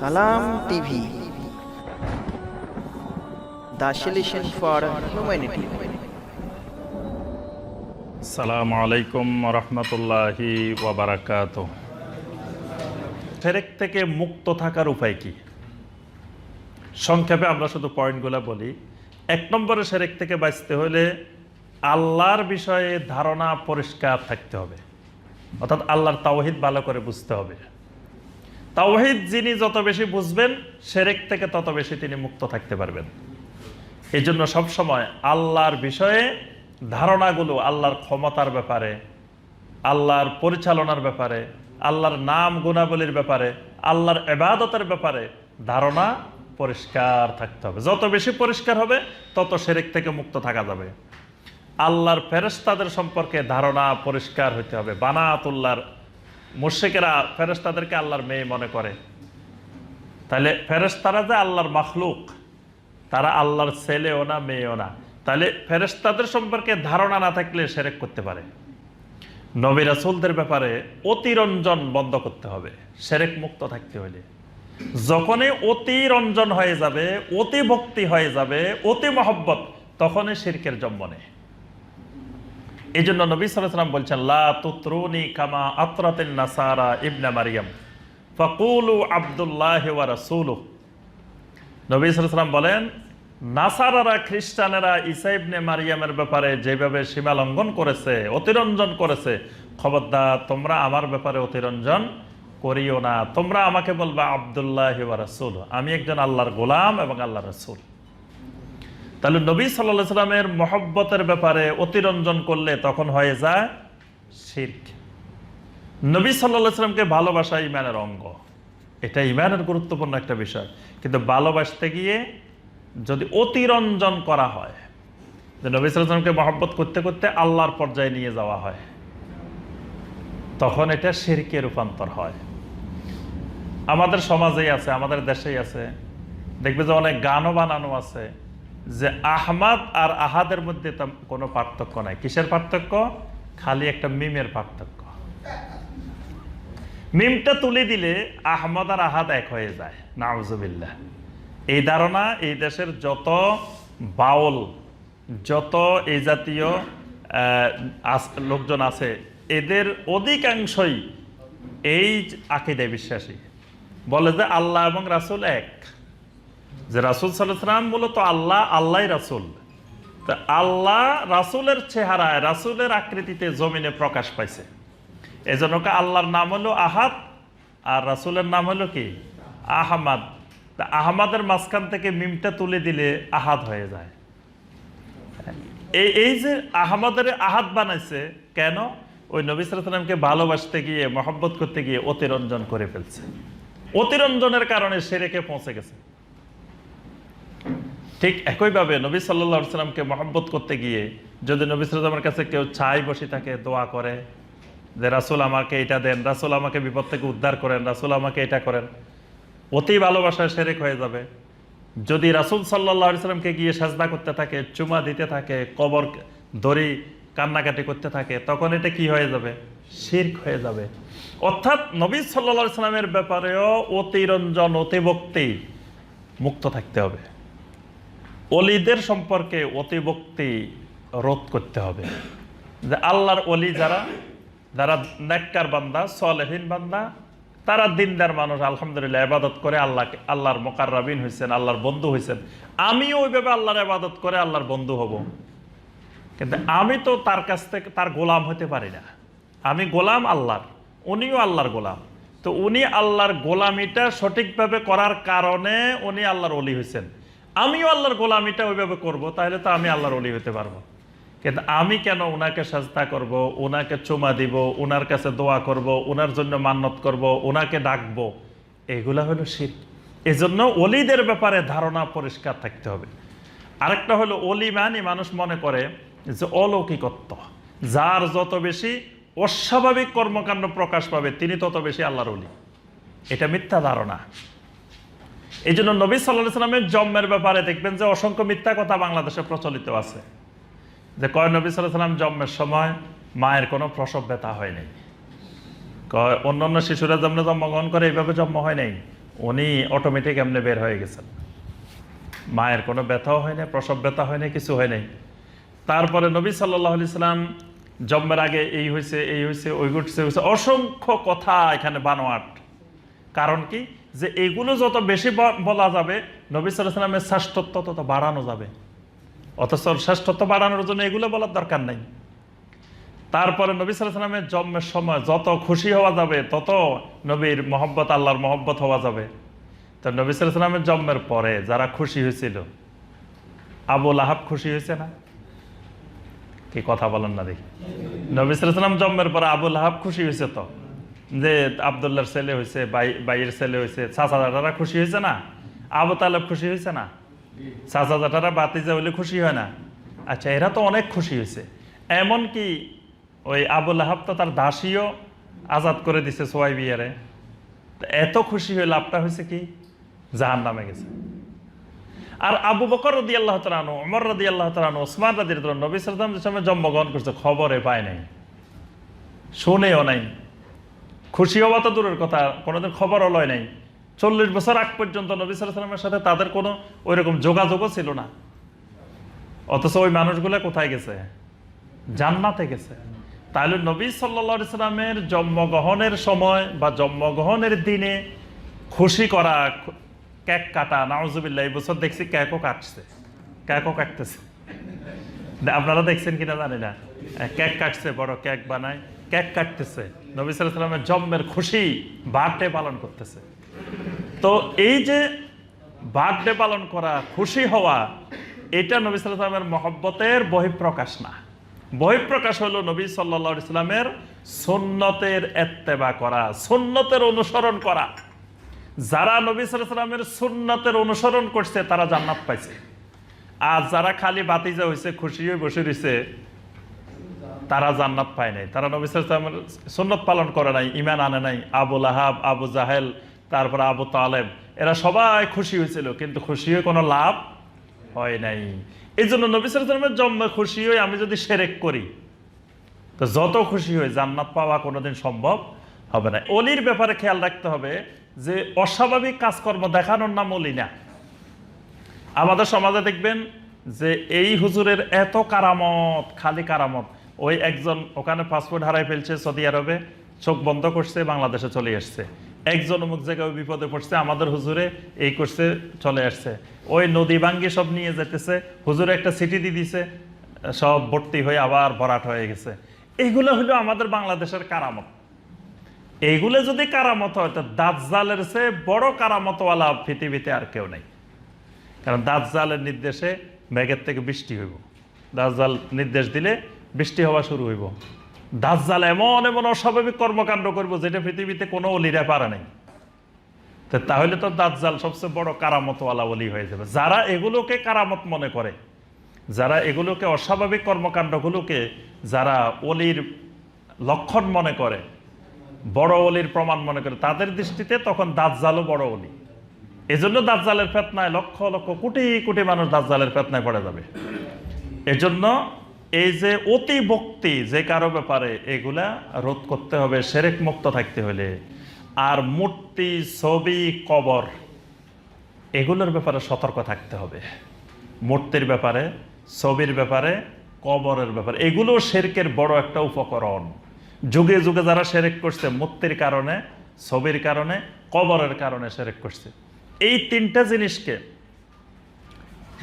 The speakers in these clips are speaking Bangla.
সালাম টিভি। The for humanity. সালামু আলাইকুম রহমতুল্লাহি ফেরেক থেকে মুক্ত থাকার উপায় কি? সংক্ষেপে আমরা শুধু পয়েন্টগুলো বলি। এক নম্বরে সেরেক থেকে বাঁচতে হলে আল্লাহর বিষয়ে ধারণা পরিষ্কার থাকতে হবে। অর্থাৎ আল্লাহর তাওহিদ ভালো করে বুঝতে হবে। তাওহিদ যিনি যত বেশি বুঝবেন, সেরেক থেকে তত বেশি তিনি মুক্ত থাকতে পারবেন। এই জন্য সবসময় আল্লাহর বিষয়ে ধারণাগুলো, আল্লাহর ক্ষমতার ব্যাপারে, আল্লাহর পরিচালনার ব্যাপারে, আল্লাহর নাম গুণাবলীর ব্যাপারে, আল্লাহর এবাদতের ব্যাপারে ধারণা পরিষ্কার থাকতে হবে। যত বেশি পরিষ্কার হবে, তত সেরেক থেকে মুক্ত থাকা যাবে। আল্লাহর ফেরেস্তাদের সম্পর্কে ধারণা পরিষ্কার হইতে হবে। বানাতুল্লাহর মুর্শিকেরা ফেরেস্তাদেরকে আল্লাহর মেয়ে মনে করে। তাহলে ফেরেস্তারা যে আল্লাহর মাখলুক, তারা আল্লাহর ছেলেও না, মেয়েও না। তাহলে ফেরেস্তাদের সম্পর্কে ধারণা না থাকলে সেরেক করতে পারে। নবী রাসুলদের ব্যাপারে অতিরঞ্জন বন্ধ করতে হবে, সেরেক মুক্ত থাকতে হলে যখনই অতিরঞ্জন হয়ে যাবে অতি ভক্তি হয়ে যাবে অতি মহব্বত তখনই শিরকের জন্ম নেয়। এই জন্য নবী সালাম বলছেন, লা তুত্রুনি কামা আত্রাতিন নাসারা ইবনা মারিয়াম। ফকুলু আবদুল্লাহ ওয়া রাসূলু নবী সালাম বলেন, নাসারারা, খ্রিস্টানেরা ইসা ইবনে মারিয়ামের ব্যাপারে যেভাবে সীমা লঙ্ঘন করেছে, অতিরঞ্জন করেছে, খবরদার, তোমরা আমার ব্যাপারে অতিরঞ্জন করিও না। তোমরা আমাকে বলবা আবদুল্লাহ রাসূল আমি একজন আল্লাহর গোলাম এবং আল্লাহ রাসূল। তাহলে নবী সাল্লাহ সাল্লামের মহব্বতের ব্যাপারে অতিরঞ্জন করলে তখন হয়ে যায় শির্ক। নবী সাল্লাহ সাল্লামকে ভালোবাসা ইমানের অঙ্গ। এটা ইমানের গুরুত্বপূর্ণ একটা বিষয়। কিন্তু ভালোবাসতে গিয়ে যদি অতিরঞ্জন করা হয়, যে নবী সাল্লামকে মহব্বত করতে করতে আল্লাহর পর্যায়ে নিয়ে যাওয়া হয়, তখন এটা শিরকে রূপান্তর হয়। আমাদের সমাজেই আছে, আমাদের দেশেই আছে। দেখবে যে অনেক গানও বানানো আছে। যে আহমাদ আর আহাদের মধ্যে কোনো পার্থক্য নাই। কিসের পার্থক্য? খালি একটা মিমের পার্থক্য। মিমটা তুলে দিলে আহমদ আর আহাদ এক হয়ে যায়। নাউজুবিল্লাহ। এই ধারণা এই দেশের যত বাউল, যত এই জাতীয় লোকজন আছে, এদের অধিকাংশই এই আকিদায় বিশ্বাসী। বলে যে আল্লাহ এবং রাসূল এক। যে রাসুল সাল্লাম মূলত আল্লাহ আল্লাহ রাসুল। তা আল্লাহ রাসুলের চেহারায়, রাসুলের আকৃতিতে জমিনে প্রকাশ পাইছে। এজন্য আল্লাহর নাম হলো আহাদ, আর রাসুলের নাম হলো কি? আহমাদ। তা আহমাদের মাঝখান থেকে মিমটা তুলে দিলে আহাদ হয়ে যায়। এই এই যে আহমাদের আহাত বানাইছে, কেন? ওই নবী সালামকে ভালোবাসতে গিয়ে, মহব্বত করতে গিয়ে অতিরঞ্জন করে ফেলছে। অতিরঞ্জনের কারণে সেরেকে পৌঁছে গেছে। ঠিক একইভাবে নবী সাল্লাহ সাল্লামকে মহব্বত করতে গিয়ে যদি নবী সাল্লামের কাছে কেউ ছাই বসে থাকে দোয়া করে যে, রাসুল আমাকে এটা দেন, রাসুল আমাকে বিপদ থেকে উদ্ধার করেন, রাসুল আমাকে এটা করেন, অতি ভালোবাসায় সেরেক হয়ে যাবে। যদি রাসুল সাল্লাহ সাল্লামকে গিয়ে সাজদা করতে থাকে, চুমা দিতে থাকে, কবর দড়ি কান্নাকাটি করতে থাকে, তখন এটা কি হয়ে যাবে? শির্ক হয়ে যাবে। অর্থাৎ নবী সাল্লা সাল্লামের ব্যাপারেও অতিরঞ্জন, অতিভক্তি মুক্ত থাকতে হবে। অলিদের সম্পর্কে অতিভক্তি রোধ করতে হবে। যে আল্লাহর অলি যারা যারা নেককার বান্দা, সলেহীন বান্দা, তারা দিনদার মানুষ, আলহামদুলিল্লাহ আবাদত করে আল্লাহকে, আল্লাহর মোকাররাবিন হয়েছেন আল্লাহর বন্ধু হয়েছেন আমিও ওইভাবে আল্লাহর আবাদত করে আল্লাহর বন্ধু হব। কিন্তু আমি তো তার কাছ থেকে, তার গোলাম হতে পারি না। আমি গোলাম আল্লাহর, উনিও আল্লাহর গোলাম। তো উনি আল্লাহর গোলামিটা সঠিকভাবে করার কারণে উনি আল্লাহর অলি হয়েছেন আমিও আল্লাহর গোলামিটা ওইভাবে করব, তাহলে তো আমি আল্লাহর অলি হতে পারব। কিন্তু আমি কেন ওনাকে সাজদা করব, ওনাকে চুমা দিব, ওনার কাছে দোয়া করব, ওনার জন্য মান্নত করব, ওনাকে ডাকবো, এগুলা হলো শীত এজন্য অলিদের ব্যাপারে ধারণা পরিষ্কার থাকতে হবে। আরেকটা হলো অলি মানে মানুষ মনে করে যে অলৌকিকত্ব, যার যত বেশি অস্বাভাবিক কর্মকাণ্ড প্রকাশ পাবে, তিনি তত বেশি আল্লাহর অলি এটা মিথ্যা ধারণা। এই জন্য নবী সাল্লাহ সাল্লামের জন্মের ব্যাপারে দেখবেন যে অসংখ্য মিথ্যা কথা বাংলাদেশে প্রচলিত আছে। যে কয় নবী সাল্লাহ সাল্লাম জন্মের সময় মায়ের কোনো প্রসব ব্যথা হয়নি কয় অন্যান্য শিশুরা যেমন জন্মগ্রহণ করে, এইভাবে জন্ম হয় নাই। উনি অটোমেটিক এমনি বের হয়ে গেছেন। মায়ের কোনো ব্যথাও হয় না প্রসব ব্যথা হয় না কিছু হয় নাই। তারপরে নবী সাল্লাহ ইসলাম জন্মের আগে এই হয়েছে এই হয়েছে ওই ঘটছে হয়েছে অসংখ্য কথা এখানে বানোয়াট। কারণ কি? যে এগুলো যত বেশি বলা যাবে, নবী সাল্লামের শ্রেষ্ঠত্ব তত বাড়ানো যাবে। অথচ শ্রেষ্ঠত্ব বাড়ানোর জন্য এগুলো বলার দরকার নাই। তারপরে নবী সাল্লামের জন্মের সময় যত খুশি হওয়া যাবে, তত নবীর মহব্বত, আল্লাহর মহব্বত হওয়া যাবে। তো নবী সাল্লামের জন্মের পরে যারা খুশি হয়েছিল আবুল আহাব খুশি হয়েছে না? কি কথা বলেন না দেখি। নবী সাল্লাম জন্মের পরে আবুল আহাব খুশি হয়েছে তো? যে আবদুল্লার ছেলে হয়েছে, বাই, বাইয়ের ছেলে হয়েছে চাচাদাটারা খুশি হয়েছে না? আবু তালেব খুশি হয়েছে না? চাচাদাটারা বাতিজা হলে খুশি হয় না? আচ্ছা এরা তো অনেক খুশি হয়েছে। এমনকি ওই আবুল আহাব তো তার দাসীও আজাদ করে দিছে সোয়াই বিয়ারে এত খুশি হয়ে লাভটা হয়েছে কি? জাহান নামে গেছে। আর আবু বকর রদি আল্লাহ তালানো অমর রদি আল্লাহ তালানো ওসমান রাদি নবী সালাম যে জন্মগ্রহণ করছে, খবরে পায় নাই। শুনেও নাই। খুশি হওয়া তো দূরের কথা, কোনোদিন খবরও লয় নাই। চল্লিশ বছর আগ পর্যন্ত নবী সালামের সাথে তাদের কোনো ওই রকম যোগাযোগও ছিল না। অথচ ওই মানুষগুলো কোথায় গেছে? জান্নাতে গেছে। তাহলে নবী সাল্লা ইসলামের জন্মগ্রহণের সময় বা জন্মগ্রহণের দিনে খুশি করা কেক কাটা, নাউজুবিল্লাহ, এই বছর দেখছি কেকও কাটছে। কেকও কাটতেছে। আপনারা দেখছেন কিনা জানি না। কেক কাটছে, বড় কেক বানায়, কেক কাটতেছে। নবী সাল্লামের জন্মের খুশি বার্থডে পালন করতেছে। তো এই যে বার্থডে পালন করা, খুশি হওয়া, এটা নবী সাল্লামের মহব্বতের বহিঃপ্রকাশ না। বহিঃপ্রকাশ হলো নবী সাল্লা ইসলামের সুন্নতের এত্তেবা করা, সুন্নতের অনুসরণ করা। যারা নবী সাল্লামের সুন্নতের অনুসরণ করছে, তারা জান্নাত পাইছে। আর যারা খালি বাতিজা হয়েছে খুশি হয়ে বসে রয়েছে তারা জান্নাত পায় নাই। তারা নবী সাল্লামের সুন্নত পালন করে নাই ইমান আনে নাই। আবু আহাব আবু জাহেল, তারপর আবু তালেব, এরা সবাই খুশি হয়েছিল, কিন্তু খুশি হয়ে কোনো লাভ হয় নাই। এই জন্য নবী সাল্লামের জন্মে খুশি হয়ে আমি যদি সেরেক করি, তো যত খুশি হয়ে জান্নাত পাওয়া কোনোদিন সম্ভব হবে না। অলির ব্যাপারে খেয়াল রাখতে হবে যে, অস্বাভাবিক কাজকর্ম দেখানোর নাম অলি না। আমাদের সমাজে দেখবেন যে, এই হুজুরের এত কারামত, খালি কারামত ওই একজন ওখানে পাসপোর্ট হারাই ফেলছে সৌদি আরবে, চোখ বন্ধ করছে, বাংলাদেশে চলে আসছে। একজন অমুক জায়গায় বিপদে পড়ছে, আমাদের হুজুরে এই করছে, চলে আসছে। ওই নদী ভাঙ্গি সব নিয়ে যেতেছে হুজুরে একটা সিটি দিয়ে দিছে, সব ভর্তি হয়ে আবার ভরাট হয়ে গেছে। এইগুলো হলো আমাদের বাংলাদেশের কারামত। এইগুলো যদি কারামত হয়, তো দাজ্জালের চেয়ে বড় কারামতওয়ালা পৃথিবীতে আর কেউ নেই। কারণ দাজ্জালের নির্দেশে মেঘের থেকে বৃষ্টি হইব। দাজ্জাল নির্দেশ দিলে বৃষ্টি হওয়া শুরু হইব। দাজ্জাল এমন এমন অস্বাভাবিক কর্মকাণ্ড করব যেটা পৃথিবীতে কোনো অলিরা পারে নাই। তাহলে তো দাজ্জাল সবচেয়ে বড় কারামতওয়ালা অলি হয়ে যাবে। যারা এগুলোকে কারামত মনে করে, যারা এগুলোকে অস্বাভাবিক কর্মকাণ্ডগুলোকে যারা অলির লক্ষণ মনে করে, বড় অলির প্রমাণ মনে করে, তাদের দৃষ্টিতে তখন দাজ্জালও বড় অলি। এজন্য দাজ্জালের ফেতনায় লক্ষ লক্ষ কোটি কোটি মানুষ দাজ্জালের ফেতনায় পড়ে যাবে। এজন্য এই যে অতি ভক্তি যে কারও ব্যাপারে, এগুলা রোধ করতে হবে, সেরেক মুক্ত থাকতে হলে। আর মূর্তি, ছবি, কবর, এগুলোর ব্যাপারে সতর্ক থাকতে হবে। মূর্তির ব্যাপারে, ছবির ব্যাপারে, কবরের ব্যাপারে, এগুলো শেরকের বড় একটা উপকরণ। যুগে যুগে যারা সেরেক করছে, মূর্তির কারণে, ছবির কারণে, কবরের কারণে সেরেক করছে। এই তিনটা জিনিসকে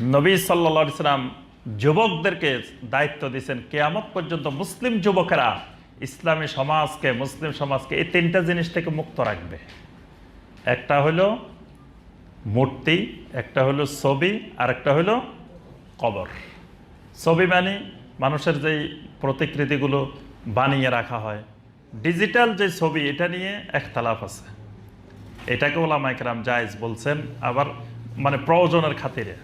নবী সাল্লা ইসলাম যুবকদেরকে দায়িত্ব দিয়েছেন। কেয়ামত পর্যন্ত মুসলিম যুবকেরা ইসলামী সমাজকে, মুসলিম সমাজকে এই তিনটা জিনিস থেকে মুক্ত রাখবে। একটা হলো মূর্তি, একটা হলো ছবি, আর একটা হলো কবর। ছবি মানে মানুষের যেই প্রতিকৃতিগুলো বানিয়ে রাখা হয়। ডিজিটাল যে ছবি, এটা নিয়ে একতলাফ আছে। এটাকে ওলামাইকরাম জায়েজ বলছেন, আবার মানে প্রয়োজনের খাতিরে।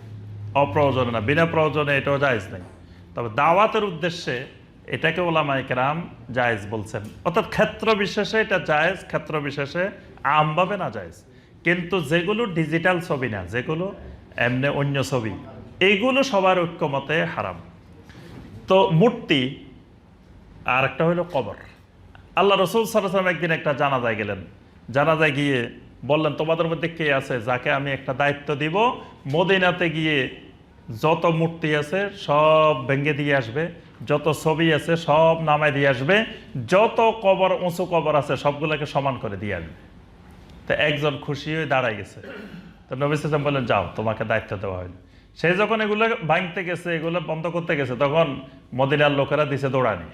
অপ্রয়োজনে না, বিনা প্রয়োজনে এটাও জায়েজ নেই। তবে দাওয়াতের উদ্দেশ্যে এটাকে ওলামাইকরাম জায়েজ বলছেন। অর্থাৎ ক্ষেত্র বিশেষে এটা জায়েজ, ক্ষেত্র বিশেষে আমভাবে না জায়েজ। কিন্তু যেগুলো ডিজিটাল ছবি না, যেগুলো এমনি অন্য ছবি এইগুলো সবার ঐক্যমতে হারাম। তো মূর্তি আর একটা হলো কবর। আল্লাহ রসুল সাল্লাম একদিন একটা জানাজায় গেলেন। জানাজায় গিয়ে বললেন, তোমাদের মধ্যে কে আছে যাকে আমি একটা দায়িত্ব দিব? মদিনাতে গিয়ে যত মূর্তি আছে সব ভেঙে দিয়ে আসবে, যত ছবি আছে সব নামায় দিয়ে আসবে, যত কবর, উঁচু কবর আছে সবগুলোকে সমান করে দিয়ে আসবে। তো একজন খুশি হয়ে দাঁড়ায় গেছে। তো নবী সালাম বললেন, যাও, তোমাকে দায়িত্ব দেওয়া হয়নি সে যখন এগুলো ভাঙতে গেছে, এগুলো বন্ধ করতে গেছে, তখন মদিনার লোকেরা দিছে দৌড়ানি।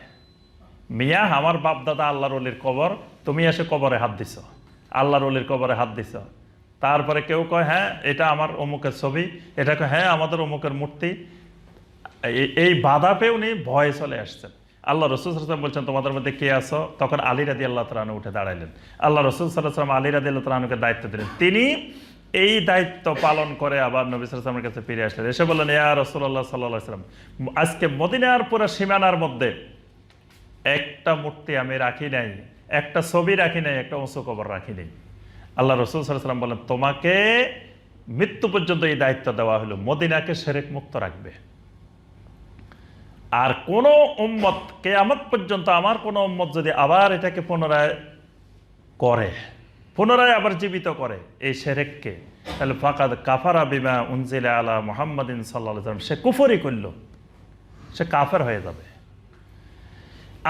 মিয়া, আমার বাপ দাদা আল্লাহর অলির কবর, তুমি এসে কবরে হাত দিছ। আল্লাহর অলির কবরে হাত দিছ। তারপরে কেউ কয় হ্যাঁ এটা আমার অমুকের ছবি, এটা কয় হ্যাঁ আমাদের অমুকের মূর্তি। এই- বাধা পেয়ে উনি ভয়ে চলে আসছেন। আল্লাহ রসুল সাল্লাম বলছেন, তোমাদের মধ্যে কে আছো? তখন আলী রাদি আল্লাহ তালু উঠে দাঁড়াইলেন। আল্লাহ রসুল সাল্লাম আলী রাদি আল্লাহ তালুকে দায়িত্ব দিলেন। তিনি এই দায়িত্ব পালন করে আবার নবী সাল্লামের কাছে ফিরে আসলেন। এসে বললেন, ইয়া রসুল্লাহ সাল্লাহ সাল্লাম আজকে মদিনার পুরো সীমানার মধ্যে একটা মূর্তি আমি রাখি নাই। একটা ছবি রাখি নাই, একটা উঁচু কবর রাখি নেই। আল্লাহ রসুল সাল্লাম বলেন, তোমাকে মৃত্যু পর্যন্ত এই দায়িত্ব দেওয়া হলো, মদিনাকে সেরেক মুক্ত রাখবে। আর কোন উম্মত কেয়ামত পর্যন্ত আমার কোন উম্মত যদি আবার এটাকে পুনরায় করে, পুনরায় আবার জীবিত করে এই সেরেককে, তাহলে ফাকাদ কাফারা বিমা উনজিলা আলা মোহাম্মদিন সাল্লাম সে কুফরি করল, সে কাফের হয়ে যাবে।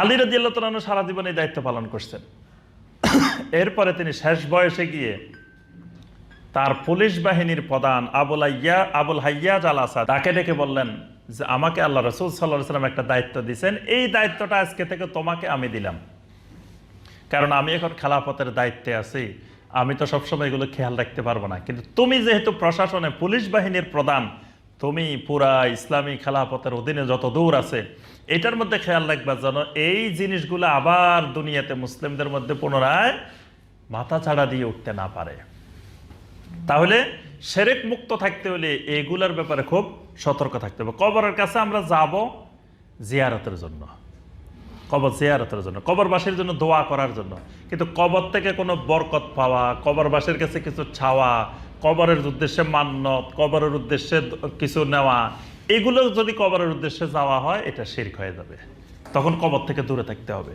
আলী রাদিয়াল্লাহু তাআলা সারা জীবন এই দায়িত্ব পালন করছেন। এরপরে তিনি শেষ বয়সে গিয়ে তার পুলিশ বাহিনীর প্রধান আবুল আইয়া আবুল হাইয়াজ আল আসাদ তাকে ডেকে বললেন যে, আমাকে আল্লাহ রসুল সাল্লাহ সাল্লাম একটা দায়িত্ব দিয়েছেন। এই দায়িত্বটা আজকে থেকে তোমাকে আমি দিলাম। কারণ আমি এখন খেলাফতের দায়িত্বে আছি। আমি তো সবসময় এগুলো খেয়াল রাখতে পারব না। কিন্তু তুমি যেহেতু প্রশাসনে পুলিশ বাহিনীর প্রধান তুমি পুরা ইসলামী খেলাফতের অধীনে যত দূর আছে, এটার মধ্যে খেয়াল রাখবা যেন এই জিনিসগুলো আবার দুনিয়াতে মুসলিমদের মধ্যে পুনরায় মাথা ছাড়া দিয়ে উঠতে না পারে। তাহলে সেরেক মুক্ত থাকতে হলে এগুলার ব্যাপারে খুব সতর্ক থাকতে হবে। কবরের কাছে আমরা যাব জিয়ারতের জন্য। কবর জিয়ারতের জন্য, কবরবাসীর জন্য দোয়া করার জন্য। কিন্তু কবর থেকে কোনো বরকত পাওয়া, কবরবাসীর কাছে কিছু ছাওয়া কবরের উদ্দেশ্যে মান্যত কবরের উদ্দেশ্যে কিছু নেওয়া, এগুলো যদি কবরের উদ্দেশ্যে যাওয়া হয়, এটা শির্ক হয়ে যাবে। তখন কবর থেকে দূরে থাকতে হবে।